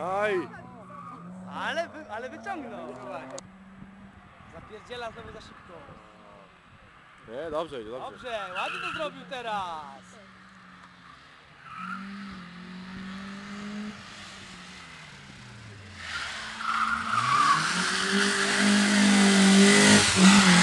Aj! Ale, wy, ale wyciągnął. Zapierdziela znowu za szybko. Nie, dobrze, idzie, dobrze. Dobrze, ładnie to zrobił teraz. Yeah.